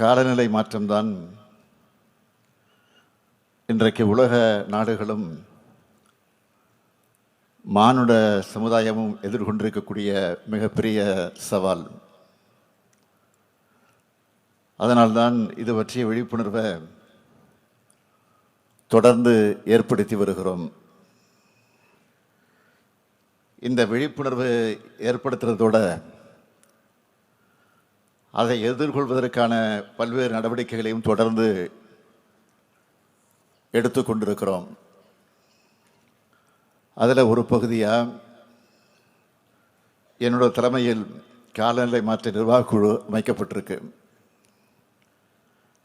காலநிலை மாற்றம்தான் இன்றைக்கு உலக நாடுகளும் மானுட சமுதாயமும் எதிர்கொண்டிருக்கக்கூடிய மிகப்பெரிய சவால். அதனால்தான் இது பற்றிய விழிப்புணர்வை தொடர்ந்து ஏற்படுத்தி வருகிறோம். இந்த விழிப்புணர்வு ஏற்படுத்துறதோட அதை எதிர்கொள்வதற்கான பல்வேறு நடவடிக்கைகளையும் தொடர்ந்து எடுத்துக்கொண்டிருக்கிறோம் அதில் ஒரு பகுதியாக என்னோட தலைமையில் காலநிலை மாற்ற நிர்வாக குழு அமைக்கப்பட்டிருக்கு.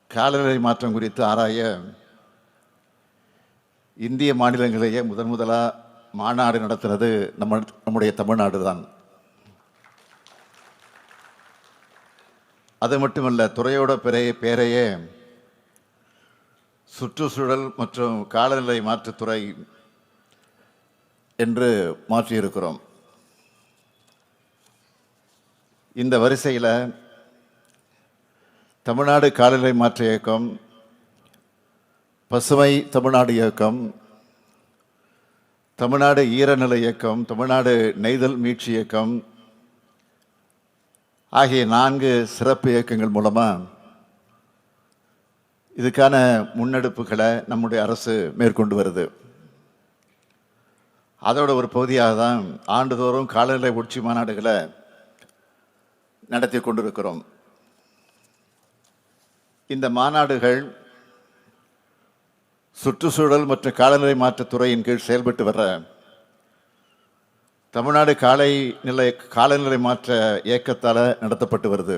காலநிலை மாற்றம் குறித்து ஆராய இந்திய மாநிலங்களிலேயே முதன் முதலாக மாநாடு நடத்துனது நம்ம நம்முடைய தமிழ்நாடு தான் அது மட்டுமல்ல துறையோட பெரிய பேரையே சுற்றுச்சூழல் மற்றும் காலநிலை மாற்றுத்துறை என்று மாற்றியிருக்கிறோம். இந்த வரிசையில் தமிழ்நாடு காலநிலை மாற்ற இயக்கம் பசுமை தமிழ்நாடு இயக்கம் தமிழ்நாடு ஈரநிலை இயக்கம் தமிழ்நாடு நெய்தல் மீட்சி இயக்கம் ஆகிய நான்கு சிறப்பு இயக்கங்கள் மூலமாக இதுக்கான முன்னெடுப்புகளை நம்முடைய அரசு மேற்கொண்டு வருது. அதோட ஒரு பகுதியாக தான் ஆண்டுதோறும் காலநிலை உச்சி மாநாடுகளை நடத்தி கொண்டிருக்கிறோம். இந்த மாநாடுகள் சுற்றுச்சூழல் மற்றும் காலநிலை மாற்றத்துறையின் கீழ் செயல்பட்டு வர தமிழ்நாடு காலை நிலை காலநிலை மாற்ற இயக்கத்தால் நடத்தப்பட்டு வருது.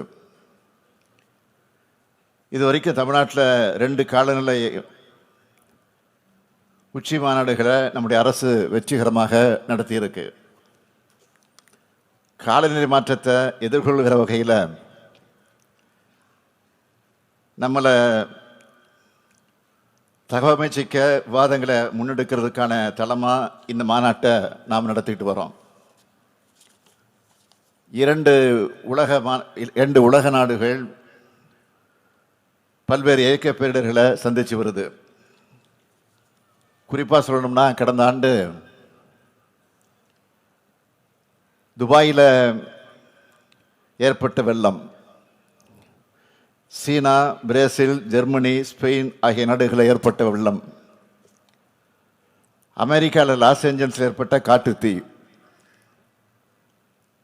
இது வரைக்கும் தமிழ்நாட்டில் ரெண்டு காலநிலை உச்சி மாநாடுகளை நம்முடைய அரசு வெற்றிகரமாக நடத்தியிருக்கு. காலநிலை மாற்றத்தை எதிர்கொள்கிற வகையில் நம்மளை தகவமைச்சிக்க விவாதங்களை முன்னெடுக்கிறதுக்கான தளமாக இந்த மாநாட்டை நாம் நடத்திட்டு வரோம். இரண்டு உலக மா இரண்டு உலக நாடுகள் பல்வேறு இயக்க பேரிடர்களை சந்திச்சு வருது. குறிப்பாக சொல்லணும்னா கடந்த ஆண்டு துபாயில் ஏற்பட்ட வெள்ளம். சீனா பிரேசில் ஜெர்மனி ஸ்பெயின் ஆகிய நாடுகளில் ஏற்பட்ட வெள்ளம். அமெரிக்காவில் லாஸ் ஏஞ்சல்ஸில் ஏற்பட்ட காட்டுத்தீ.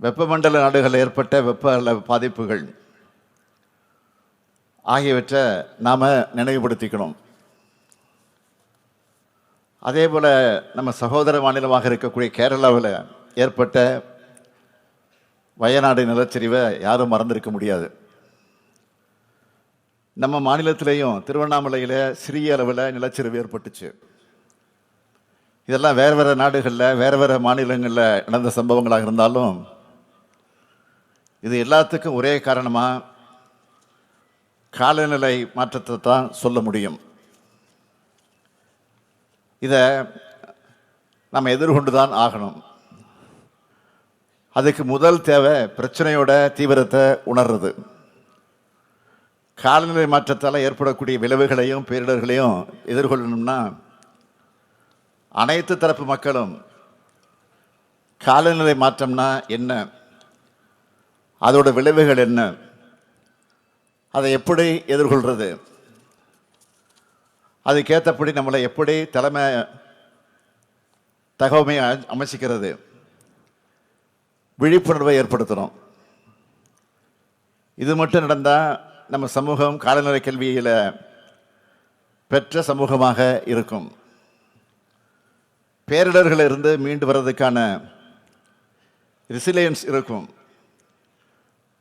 வெப்பமண்டல நாடுகளில் ஏற்பட்ட வெப்ப பாதிப்புகள் ஆகியவற்றை நாம் நினைவுபடுத்திக்கணும். அதே போல் நம்ம சகோதர மாநிலமாக இருக்கக்கூடிய கேரளாவில் ஏற்பட்ட வயநாடு நிலச்சரிவை யாரும் மறந்திருக்க முடியாது. நம்ம மாநிலத்திலையும் திருவண்ணாமலையில் சிறிய அளவில் நிலச்சரிவு ஏற்பட்டுச்சு. இதெல்லாம் வேறு வேறு நாடுகளில் வேறு வேறு மாநிலங்களில் நடந்த சம்பவங்களாக இருந்தாலும் இது எல்லாத்துக்கும் ஒரே காரணமாக காலநிலை மாற்றத்தை தான் சொல்ல முடியும். இதை நம்ம எதிர்கொண்டு தான் ஆகணும். அதுக்கு முதல் தேவை பிரச்சனையோட தீவிரத்தை உணர்றது. காலநிலை மாற்றத்தால் ஏற்படக்கூடிய விளைவுகளையும் பேரிடர்களையும் எதிர்கொள்ளணும்னா அனைத்து தரப்பு மக்களும் காலநிலை மாற்றம்னா என்ன? அதோட விளைவுகள் என்ன? அதை எப்படி எதிர்கொள்கிறது அதுக்கேற்றபடி நம்மளை எப்படி தலைமை தகவமை அமைச்சிக்கிறது? விழிப்புணர்வை ஏற்படுத்தணும் இது மட்டும் நடந்தால் நம்ம சமூகம் காலநிலை கல்வியில் பெற்ற சமூகமாக இருக்கும். பேரிடர்களிலிருந்து மீண்டு வர்றதுக்கான ரிசிலியன்ஸ் இருக்கும்.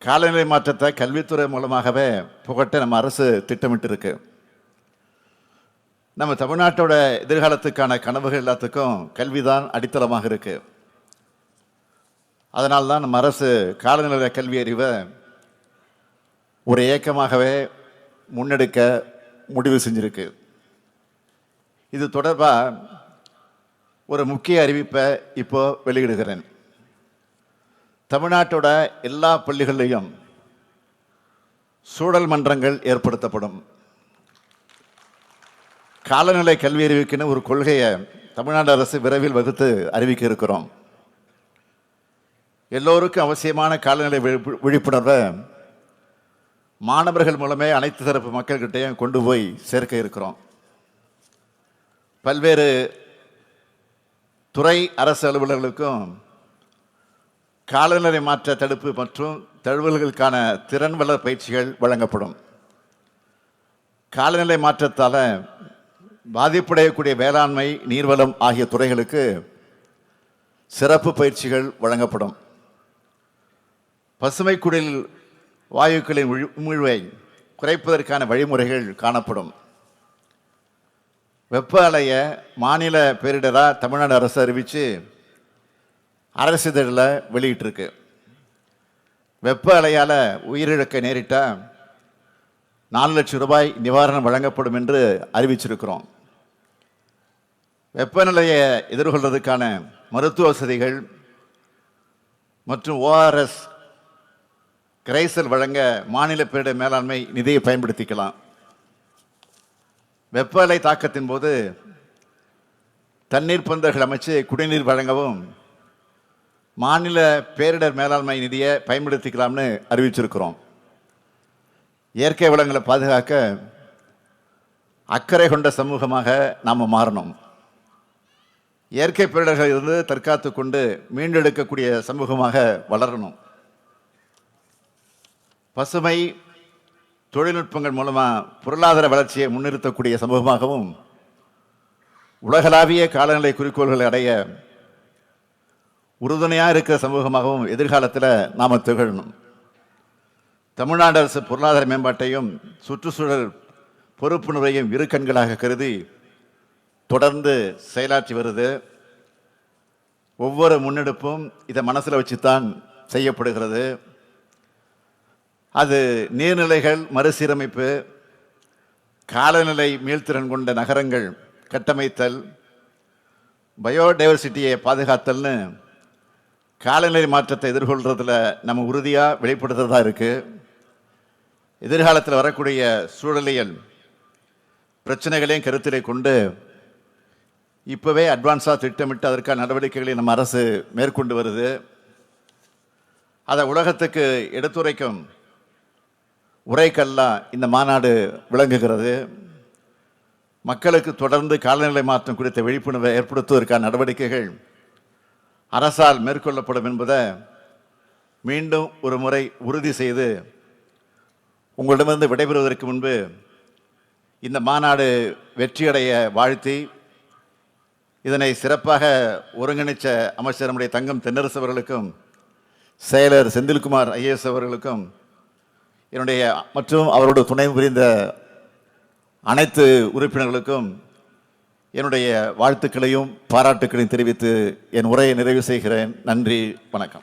காலநிலை மாற்றத்தை கல்வித்துறை மூலமாகவே புகட்ட நம்ம அரசு திட்டமிட்டு இருக்கு நம்ம தமிழ்நாட்டோட எதிர்காலத்துக்கான கனவுகள் எல்லாத்துக்கும் கல்விதான் அடித்தளமாக இருக்கு. அதனால தான் நம்ம அரசு காலநிலை கல்வி அறிவை ஒரு இயக்கமாகவே முன்னெடுக்க முடிவு செஞ்சிருக்கு. இது தொடர்பாக ஒரு முக்கிய அறிவிப்பை இப்போ வெளியிடுகிறேன். தமிழ்நாட்டோட எல்லா பள்ளிகள்லையும் சூழல் மன்றங்கள் ஏற்படுத்தப்படும். காலநிலை கல்வி அறிவிக்குன்னு ஒரு கொள்கையை தமிழ்நாடு அரசு விரைவில் வகுத்து அறிவிக்க இருக்கிறோம். எல்லோருக்கும் அவசியமான காலநிலை விழிப்பு- விழிப்புணர்வை மாணவர்கள் மூலமே அனைத்து தரப்பு மக்கள்கிட்டையும் கொண்டு போய் சேர்க்க இருக்கிறோம். பல்வேறு துறை அரசு அலுவலர்களுக்கும் காலநிலை மாற்ற தடுப்பு மற்றும் தழுவல்களுக்கான திறன் வளர் பயிற்சிகள் வழங்கப்படும். காலநிலை மாற்றத்தால் பாதிப்படையக்கூடிய வேளாண்மை நீர்வளம் ஆகிய துறைகளுக்கு சிறப்பு பயிற்சிகள் வழங்கப்படும். பசுமை குடில் வாயுக்களின் உமிழ்வை குறைப்பதற்கான வழிமுறைகள் காணப்படும். வெப்ப அலைய மாநில பேரிடராக தமிழ்நாடு அரசு அறிவித்து அரசிதழில் வெளியிட்டிருக்கு. வெப்ப அலையால் உயிரிழக்க நேரிட்டால் நாலு லட்சம் ரூபாய் நிவாரணம் வழங்கப்படும் என்று அறிவிச்சிருக்கிறோம். வெப்பநிலையை எதிர்கொள்வதற்கான மருத்துவ வசதிகள் மற்றும் ஓஆர்எஸ் கிரைசல் வழங்க மாநில பேரிடர் மேலாண்மை நிதியை பயன்படுத்திக்கலாம். வெப்ப அலை தாக்கத்தின் போது தண்ணீர் பந்தல்கள் அமைச்சு குடிநீர் வழங்கவும் மாநில பேரிடர் மேலாண்மை நிதியை பயன்படுத்திக்கலாம்னு அறிவிச்சிருக்கிறோம். இயற்கை வளங்களை பாதுகாக்க அக்கறை கொண்ட சமூகமாக நாம் மாறணும். இயற்கை பேரிடர்கள் இருந்து தற்காத்து கொண்டு மீண்டெடுக்கக்கூடிய சமூகமாக வளரணும். பசுமை தொழில்நுட்பங்கள் மூலமாக பொருளாதார வளர்ச்சியை முன்னிறுத்தக்கூடிய சமூகமாகவும் உலகளாவிய காலநிலை குறிக்கோள்களை அடைய உறுதுணையாக இருக்கிற சமூகமாகவும் எதிர்காலத்தில் நாம் திகழணும். தமிழ்நாடு அரசு பொருளாதார மேம்பாட்டையும் சுற்றுச்சூழல் பொறுப்புணர்வையும் இரு கண்களாக கருதி தொடர்ந்து செயலாற்றி வருது. ஒவ்வொரு முன்னெடுப்பும் இதை மனசில் வச்சுத்தான் செய்யப்படுகிறது. அது நீர்நிலைகள் மறுசீரமைப்பு காலநிலை மீள்திறன் கொண்ட நகரங்கள் கட்டமைத்தல் பயோடைவர்சிட்டியை பாதுகாத்தல்னு காலநிலை மாற்றத்தை எதிர்கொள்றதுல நம்ம உறுதியாக வெளிப்படுத்துறதா இருக்கு. எதிர்காலத்தில் வரக்கூடிய சூழலியல் பிரச்சனைகளையும் கருத்திலே கொண்டு இப்போவே அட்வான்ஸாக திட்டமிட்டு அதற்கான நடவடிக்கைகளை நம்ம அரசு மேற்கொண்டு வருது. அதை உலகத்துக்கு எடுத்துரைக்கும் உரைக்கல்லாக இந்த மாநாடு விளங்குகிறது. மக்களுக்கு தொடர்ந்து காலநிலை மாற்றம் குறித்த விழிப்புணர்வை ஏற்படுத்துவதற்கான நடவடிக்கைகள் அரசால் மேற்கொள்ளப்படும் என்பதை மீண்டும் ஒரு முறை உறுதி செய்து உங்களிடமிருந்து விடைபெறுவதற்கு முன்பு இந்த மாநாடு வெற்றியடைய வாழ்த்தி இதனை சிறப்பாக ஒருங்கிணைச்ச அமைச்சர் நம்முடைய தங்கம் தென்னரசு அவர்களுக்கும் செயலர் செந்தில்குமார் ஐஏஎஸ் அவர்களுக்கும் என்னுடைய மற்றும் அவரோட துணை புரிந்த அனைத்து உறுப்பினர்களுக்கும் என்னுடைய வாழ்த்துக்களையும் பாராட்டுக்களையும் தெரிவித்து என் உரையை நிறைவு செய்கிறேன். நன்றி வணக்கம்.